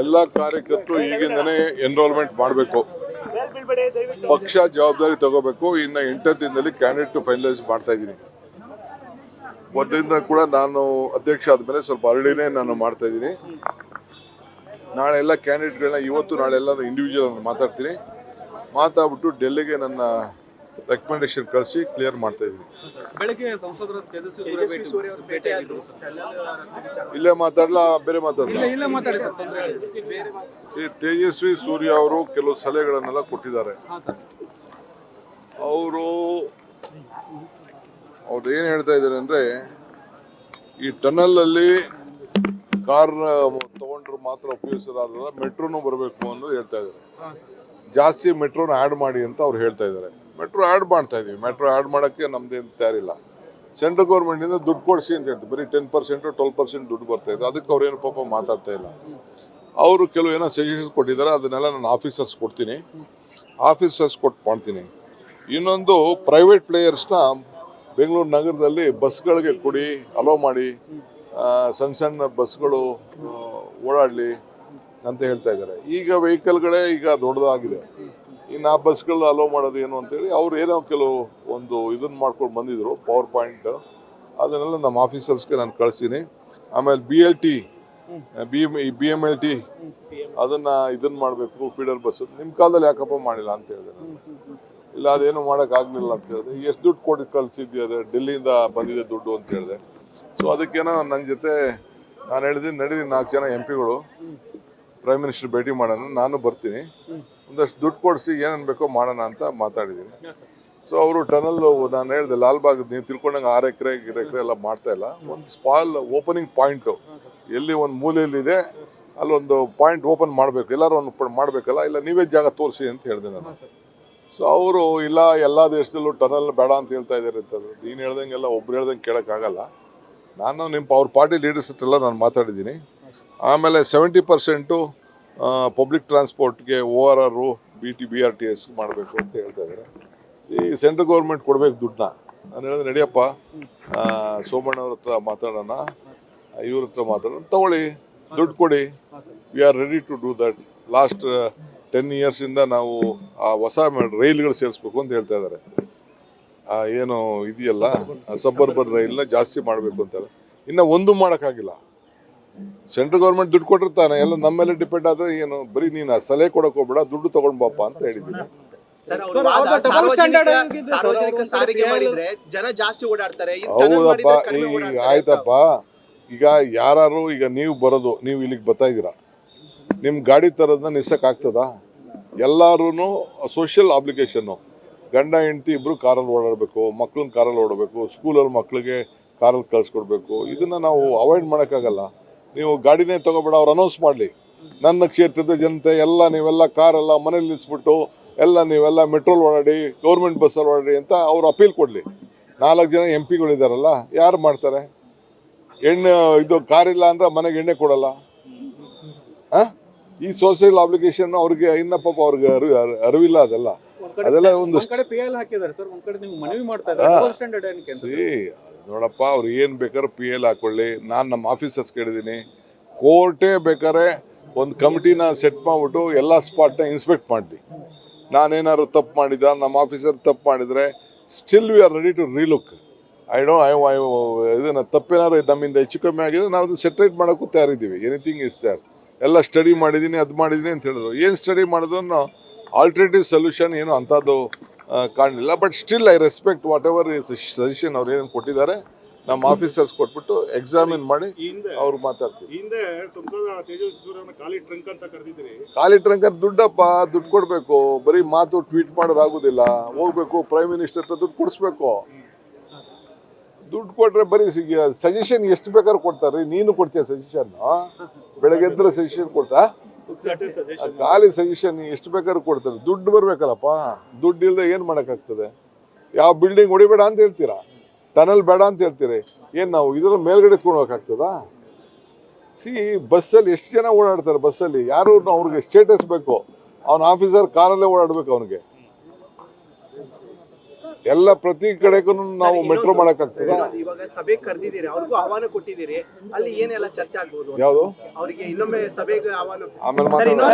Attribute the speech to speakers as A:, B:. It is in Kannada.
A: ಎಲ್ಲ ಕಾರ್ಯಕರ್ತರು ಈಗಿಂದನೇ ಎನ್ರೋಲ್ಮೆಂಟ್ ಮಾಡಬೇಕು. ಪಕ್ಷ ಜವಾಬ್ದಾರಿ ತಗೋಬೇಕು. ಇನ್ನು ಎಂಟನೇ ದಿನದಲ್ಲಿ ಕ್ಯಾಂಡಿಡೇಟ್ ಫೈನಲೈಸ್ ಮಾಡ್ತಾ ಇದ್ದೀನಿ. ಮೊದಲಿಂದ ಕೂಡ ನಾನು ಅಧ್ಯಕ್ಷ ಆದ್ಮೇಲೆ ಸ್ವಲ್ಪ ಅರಳಿನೇ ನಾನು ಮಾಡ್ತಾ ಇದ್ದೀನಿ. ನಾಳೆ ಎಲ್ಲ ಕ್ಯಾಂಡಿಡೇಟ್ಗಳನ್ನ ಇವತ್ತು ನಾಳೆ ಎಲ್ಲ ಇಂಡಿವಿಜುವಲ್ ಮಾತಾಡ್ತೀನಿ. ಮಾತಾಡ್ಬಿಟ್ಟು ಡೆಲ್ಲಿಗೆ ನನ್ನ ರೆಕಮೆಂಡೇಶನ್ ಕಳಿಸಿ ಕ್ಲಿಯರ್ ಮಾಡ್ತಾ
B: ಸರ್.
A: ಇಲ್ಲೇ ಮಾತಾಡ್ಲಾ ಬೇರೆ ಮಾತಾಡಲ?
B: ಇಲ್ಲೇ ಮಾತಾಡಿ ಸರ್ ತೊಂದ್ರೆ ಇಲ್ಲ.
A: ಈ ತೇಜಸ್ವಿ ಸೂರ್ಯ ಅವರು ಕೆಲವು ಸಲಹೆಗಳನ್ನೆಲ್ಲ ಕೊಟ್ಟಿದ್ದಾರೆ.
B: ಹಾ ಸರ್.
A: ಅವರು ಅವ್ರು ಏನು ಹೇಳ್ತಾ ಇದ್ದಾರೆ ಅಂದರೆ ಈ ಟನಲಲ್ಲಿ ಕಾರ್ ತಗೊಂಡ್ರು ಮಾತ್ರ ಉಪಯೋಗಿಸೋದಾದ್ರಲ್ಲ ಮೆಟ್ರೋನು ಬರಬೇಕು ಅನ್ನೋದು ಹೇಳ್ತಾ ಇದ್ದಾರೆ.
B: ಹಾ ಸರ್.
A: ಜಾಸ್ತಿ ಮೆಟ್ರೋನ ಆ್ಯಡ್ ಮಾಡಿ ಅಂತ ಅವ್ರು ಹೇಳ್ತಾ ಇದ್ದಾರೆ. ಮೆಟ್ರೋ ಆ್ಯಡ್ ಮಾಡ್ತಾ ಇದ್ದೀವಿ ಮೆಟ್ರೋ ಆ್ಯಡ್ ಮಾಡೋಕ್ಕೆ ನಮ್ದೇನು ತಯಾರಿಲ್ಲ. ಸೆಂಟ್ರಲ್ ಗೌರ್ಮೆಂಟಿಂದ ದುಡ್ಡು ಕೊಡಿಸಿ ಅಂತ ಹೇಳ್ತೀವಿ ಬರೀ ಟೆನ್ ಪರ್ಸೆಂಟು ಟ್ವೆಲ್ ಪರ್ಸೆಂಟ್ ದುಡ್ಡು ಬರ್ತಾ ಇದೆ. ಅದಕ್ಕೆ ಅವ್ರೇನು ಪಾಪ ಮಾತಾಡ್ತಾ ಇಲ್ಲ. ಅವರು ಕೆಲವು ಏನೋ ಸಜೆಷನ್ಸ್ ಕೊಟ್ಟಿದ್ದಾರೆ. ಅದನ್ನೆಲ್ಲ ನಾನು ಆಫೀಸರ್ಸ್ ಕೊಡ್ತೀನಿ. ಆಫೀಸರ್ಸ್ ಕೊಟ್ಟು ಮಾಡ್ತೀನಿ. ಇನ್ನೊಂದು ಪ್ರೈವೇಟ್ ಪ್ಲೇಯರ್ಸ್ನ ಬೆಂಗಳೂರು ನಗರದಲ್ಲಿ ಬಸ್ಗಳಿಗೆ ಕೊಡಿ ಅಲೋ ಮಾಡಿ ಸಣ್ಣ ಸಣ್ಣ ಬಸ್ಗಳು ಓಡಾಡಲಿ ಅಂತ ಹೇಳ್ತಾ ಇದ್ದಾರೆ. ಈಗ ವೆಹಿಕಲ್ಗಳೇ ಈಗ ದೊಡ್ಡದಾಗಿದೆ. ಇನ್ನು ಆ ಬಸ್ಗಳು ಅಲೋ ಮಾಡೋದು ಏನು ಅಂತೇಳಿ ಅವ್ರು ಏನೋ ಕೆಲವು ಒಂದು ಇದನ್ನು ಮಾಡ್ಕೊಂಡು ಬಂದಿದ್ರು ಪವರ್ ಪಾಯಿಂಟ್ ಅದನ್ನೆಲ್ಲ ನಮ್ಮ ಆಫೀಸರ್ಸ್ಗೆ ನಾನು ಕಳಿಸ್ತೀನಿ ಆಮೇಲೆ B L T B M B M L T ಅದನ್ನ ಇದನ್ನ ಮಾಡಬೇಕು ಫೀಡರ್ ಬಸ್ ನಿಮ್ಮ ಕಾಲದಲ್ಲಿ ಯಾಕಪ್ಪ ಮಾಡಿಲ್ಲ ಅಂತ ಹೇಳಿದೆ ನಾನು. ಇಲ್ಲ ಅದೇನು ಮಾಡೋಕ್ಕಾಗಲಿಲ್ಲ ಅಂತ ಹೇಳಿದೆ. ಎಷ್ಟು ದುಡ್ಡು ಕೊಟ್ಟು ಕಳಿಸಿದ್ದೆ ಅದೇ ಡೆಲ್ಲಿಯಿಂದ ಬಂದಿದೆ ದುಡ್ಡು ಅಂತ ಹೇಳಿದೆ. ಸೊ ಅದಕ್ಕೇನೋ ನನ್ನ ಜೊತೆ ನಾನು ಹೇಳಿದ್ದೀನಿ ನಡೀರಿ ನಾಲ್ಕು ಜನ ಎಂ ಪಿಗಳು ಪ್ರೈಮ್ ಮಿನಿಸ್ಟರ್ ಭೇಟಿ ಮಾಡೋಣ ನಾನು ಬರ್ತೀನಿ. ಒಂದಷ್ಟು ದುಡ್ಡು ಕೊಡಿಸಿ ಏನೇನು ಬೇಕೋ ಮಾಡೋಣ ಅಂತ ಮಾತಾಡಿದ್ದೀನಿ. ಸೊ ಅವರು ಟನಲ್ ನಾನು ಹೇಳಿದೆ, ಲಾಲ್ಬಾಗ್ ನೀವು ತಿಳ್ಕೊಂಡಂಗೆ ಆರು ಎಕರೆ, ಗಿರ ಎಕರೆ ಎಲ್ಲ ಮಾಡ್ತಾ ಇಲ್ಲ. ಒಂದು ಸ್ಪಾಲ್ ಓಪನಿಂಗ್ ಪಾಯಿಂಟು ಎಲ್ಲಿ ಒಂದು ಮೂಲೆಯಲ್ಲಿದೆ ಅಲ್ಲೊಂದು ಪಾಯಿಂಟ್ ಓಪನ್ ಮಾಡಬೇಕು. ಎಲ್ಲರೂ ಒಂದು ಮಾಡಬೇಕಲ್ಲ? ಇಲ್ಲ, ನೀವೇ ಜಾಗ ತೋರಿಸಿ ಅಂತ ಹೇಳಿದೆ ನಾನು. ಸೊ ಅವರು, ಇಲ್ಲ, ಎಲ್ಲ ದೇಶದಲ್ಲೂ ಟನಲ್ ಬೇಡ ಅಂತ ಹೇಳ್ತಾ ಇದ್ದಾರೆ ಅಂತಂದ್ರೆ. ನೀನು ಹೇಳ್ದಂಗೆಲ್ಲ ಒಬ್ರು ಹೇಳ್ದಂಗೆ ಕೇಳೋಕ್ಕಾಗಲ್ಲ ನಾನು ನಿಮ್ಮ ಅವ್ರ ಪಾರ್ಟಿ ಲೀಡರ್ಸ್ ಹತ್ರೆಲ್ಲ ನಾನು ಮಾತಾಡಿದ್ದೀನಿ. ಆಮೇಲೆ ಸೆವೆಂಟಿ ಪರ್ಸೆಂಟು ಪಬ್ಲಿಕ್ ಟ್ರಾನ್ಸ್ಪೋರ್ಟ್ಗೆ ಓ ಆರ್ ಆರು B T B R T S ಮಾಡಬೇಕು ಅಂತ ಹೇಳ್ತಾ ಇದ್ದಾರೆ ಈ ಸೆಂಟ್ರಲ್ ಗೌರ್ಮೆಂಟ್ ಕೊಡ್ಬೇಕು ದುಡ್ಡನ್ನ. ನಾನು ಹೇಳಿದ್ರೆ ನಡಿಯಪ್ಪ. ಆ, ಸೋಮಣ್ಣ ಅವ್ರ ಹತ್ರ ಮಾತಾಡೋಣ ಇವ್ರ ಹತ್ರ ಮಾತಾಡೋಣ ತಗೊಳ್ಳಿ ದುಡ್ಡು ಕೊಡಿ. We are ready to do that last ten ಇಯರ್ಸಿಂದ ನಾವು ಆ ಹೊಸ ರೈಲ್ಗಳು ಸೇರಿಸ್ಬೇಕು ಅಂತ ಹೇಳ್ತಾ ಇದ್ದಾರೆ ಏನು ಇದೆಯಲ್ಲ ಸಬ್ಬರ್ಬನ್ ರೈಲ್ನ ಜಾಸ್ತಿ ಮಾಡಬೇಕು ಅಂತಾರೆ ಇನ್ನು ಒಂದು ಮಾಡೋಕ್ಕಾಗಿಲ್ಲ. ಸೆಂಟ್ರಲ್ ಗೌರ್ಮೆಂಟ್ ದುಡ್ಡು ಕೊಟ್ಟಿರ್ತಾನೆ. ಎಲ್ಲ ನಮ್ಮ ಮೇಲೆ ಡಿಪೆಂಡ್ ಆದ್ರೆ ಏನು ಬರೀ ನೀನು ಸಲಹೆ ಕೊಡಕ್ ಹೋಗ್ಬೇಡ ದುಡ್ಡು ತಗೊಂಡ್ ಬಾಪ ಅಂತ ಹೇಳಿದ್ದೀನಿ. ಹೌದಪ್ಪ
C: ಮಾಡಿದ್ರೆ
A: ಈಗ ಆಯ್ತಪ್ಪ. ಈಗ ಯಾರು ಈಗ ನೀವು ಬರೋದು ನೀವು ಇಲ್ಲಿಗೆ ಬರ್ತಾ ಇದ್ದೀರಾ. ನಿಮ್ಮ ಗಾಡಿ ತರೋದನ್ನ ನಿಲ್ಸಕ್ ಆಗ್ತದಾ? ಎಲ್ಲಾರು ಸೋಷಿಯಲ್ ಅಬ್ಲಿಕೇಶನ್ನು ಗಂಡ ಹೆಂಡತಿ ಇಬ್ರು ಕಾರಲ್ಲಿ ಓಡಾಡಬೇಕು ಮಕ್ಳನ್ನ ಕಾರಲ್ಲಿ ಓಡಬೇಕು ಸ್ಕೂಲಲ್ಲಿ ಮಕ್ಳಿಗೆ ಕಾರಲ್ಲಿ ಕಳ್ಸ್ಕೊಡ್ಬೇಕು. ಇದನ್ನ ನಾವು ಅವಾಯ್ಡ್ ಮಾಡೋಕ್ಕಾಗಲ್ಲ. ನೀವು ಗಾಡಿನೇ ತಗೋಬೇಡ, ಅವ್ರು ಅನೌನ್ಸ್ ಮಾಡಲಿ. ನನ್ನ ಕ್ಷೇತ್ರದ ಜನತೆ, ಎಲ್ಲ ನೀವೆಲ್ಲ ಕಾರೆಲ್ಲ ಮನೇಲಿ ನಿಲ್ಲಿಸ್ಬಿಟ್ಟು ಎಲ್ಲ ನೀವೆಲ್ಲ ಮೆಟ್ರೋಲ್ ಓಡಾಡಿ ಗೌರ್ಮೆಂಟ್ ಬಸ್ಸಲ್ಲಿ ಓಡಾಡಿ ಅಂತ ಅವ್ರು ಅಪೀಲ್ ಕೊಡಲಿ. ನಾಲ್ಕು ಜನ ಎಂ ಪಿಗಳಿದಾರಲ್ಲ ಯಾರು ಮಾಡ್ತಾರೆ? ಎಣ್ಣೆ, ಇದು ಕಾರಿಲ್ಲ ಅಂದ್ರೆ ಮನೆಗೆ ಎಣ್ಣೆ ಕೊಡಲ್ಲ? ಈ ಸೋಷಿಯಲ್ ಅಪ್ಲಿಕೇಶನ್ ಅವ್ರಿಗೆ, ಇನ್ನ ಪಾಪ ಅವ್ರಿಗೆ ಅರಿವು ಅರಿವಿಲ್ಲ ಅದೆಲ್ಲ. ಅದೆಲ್ಲ ಒಂದು ನೋಡಪ್ಪ ಅವ್ರು ಏನು ಬೇಕಾದ್ರೆ ಪಿ ಎಲ್ ಹಾಕೊಳ್ಳಿ. ನಾನು ನಮ್ಮ ಆಫೀಸರ್ಸ್ ಕೇಳಿದೀನಿ ಕೋರ್ಟೇ ಬೇಕಾದ್ರೆ ಒಂದು ಕಮಿಟಿನ ಸೆಟ್ ಮಾಡ್ಬಿಟ್ಟು ಎಲ್ಲ ಸ್ಪಾಟ್ನ ಇನ್ಸ್ಪೆಕ್ಟ್ ಮಾಡಲಿ. ನಾನೇನಾದ್ರು ತಪ್ಪು ಮಾಡಿದ ನಮ್ಮ ಆಫೀಸರ್ ತಪ್ಪು ಮಾಡಿದರೆ still we are ready to relook I do I I ಇದನ್ನು ತಪ್ಪೇನಾದ್ರು ನಮ್ಮಿಂದ ಹೆಚ್ಚು ಕಮ್ಮಿ ಆಗಿದ್ರೆ ನಾವು ಅದು ಸೆಟ್ರೇಟ್ ಮಾಡೋಕ್ಕೂ ತಯಾರಿದ್ದೀವಿ. ಎನಿಥಿಂಗ್ ಇಸ್ ಸರ್ ಎಲ್ಲ ಸ್ಟಡಿ ಮಾಡಿದ್ದೀನಿ ಅದು ಮಾಡಿದ್ದೀನಿ ಅಂತ ಹೇಳಿದ್ರು. ಏನು ಸ್ಟಡಿ ಮಾಡಿದ್ರು? ಆಲ್ಟರ್ನೇಟಿವ್ ಸೊಲ್ಯೂಷನ್ ಏನು ಅಂಥದ್ದು ಕಾಣಲಿಲ್ಲ. But still I respect whatever suggestion ಅವ್ರು ಏನು ಕೊಟ್ಟಿದ್ದಾರೆ. ನಮ್ಮ ಆಫೀಸರ್ಸ್ ಕೊಟ್ಬಿಟ್ಟು ಎಕ್ಸಾಮಿನ್ ಮಾಡಿ ಅವ್ರು ಮಾತಾಡ್ತೀವಿ.
D: ಖಾಲಿ
A: ಟ್ರಂಕರ್ ದುಡ್ಡಪ್ಪ ದುಡ್ಡು ಕೊಡಬೇಕು. ಬರೀ ಮಾತು ಟ್ವೀಟ್ ಮಾಡೋದು ಆಗುದಿಲ್ಲ. ಹೋಗ್ಬೇಕು ಪ್ರೈಮ್ ಮಿನಿಸ್ಟರ್ ಹತ್ರ ದುಡ್ಡು ಕೊಡಿಸ್ಬೇಕು. ದುಡ್ಡು ಕೊಟ್ರೆ ಬರೀ ಸಜೆಷನ್ ಎಷ್ಟು ಬೇಕಾದ್ರೂ ಕೊಡ್ತಾರೆ ನೀನು ಕೊಡ್ತೀಯ ಸಜೆಷನ್ ಬೆಳಗ್ಗೆ ಎದ್ರೆ ಸಜೆಷನ್ ಕೊಡ್ತಾ? ಖಾಲಿ ಸಜೆಷನ್ ಎಷ್ಟು ಬೇಕಾದ್ರೂ ಕೊಡ್ತಾರೆ. ದುಡ್ಡು ಬರ್ಬೇಕಲ್ಲಪ್ಪ. ದುಡ್ಡು ಇಲ್ಲದೆ ಏನು ಮಾಡೋಕ್ಕಾಗ್ತದೆ? ಯಾವ ಬಿಲ್ಡಿಂಗ್ ಹೊಡಿಬೇಡ ಅಂತ ಹೇಳ್ತೀರಾ? ಟನಲ್ ಬೇಡ ಅಂತ ಹೇಳ್ತೀರಿ. ಏನು ನಾವು ಇದರ ಮೇಲ್ಗಡೆ ಎತ್ಕೊಂಡು ಹೋಗಕ್ಕಾಗ್ತದಾ? ಸಿ ಬಸ್ಸಲ್ಲಿ ಎಷ್ಟು ಜನ ಓಡಾಡ್ತಾರೆ ಬಸ್ಸಲ್ಲಿ? ಯಾರು ಅವ್ರಿಗೆ ಸ್ಟೇಟಸ್ ಬೇಕು. ಅವ್ನ ಆಫೀಸರ್ ಕಾರಲ್ಲೇ ಓಡಾಡ್ಬೇಕು ಅವನಿಗೆ. ಎಲ್ಲ ಪ್ರತಿ ಕಡೆಗೂ ನಾವು ಮೆಟ್ರೋ ಮಾಡಕ್
C: ಆಗ್ತದೆ ಇವಾಗ ಸಭೆ ಕರೆದಿದ್ದೀರಿ ಅವ್ರಿಗೂ ಆಹ್ವಾನ ಕೊಟ್ಟಿದ್ದೀರಿ ಅಲ್ಲಿ ಏನೆಲ್ಲ ಚರ್ಚೆ ಆಗ್ಬೋದು
A: ಯಾವುದು?
C: ಅವರಿಗೆ ಇನ್ನೊಮ್ಮೆ ಸಭೆಗೆ ಆಹ್ವಾನ
A: ಆಮೇಲೆ ಮಾತಾಡೋಣ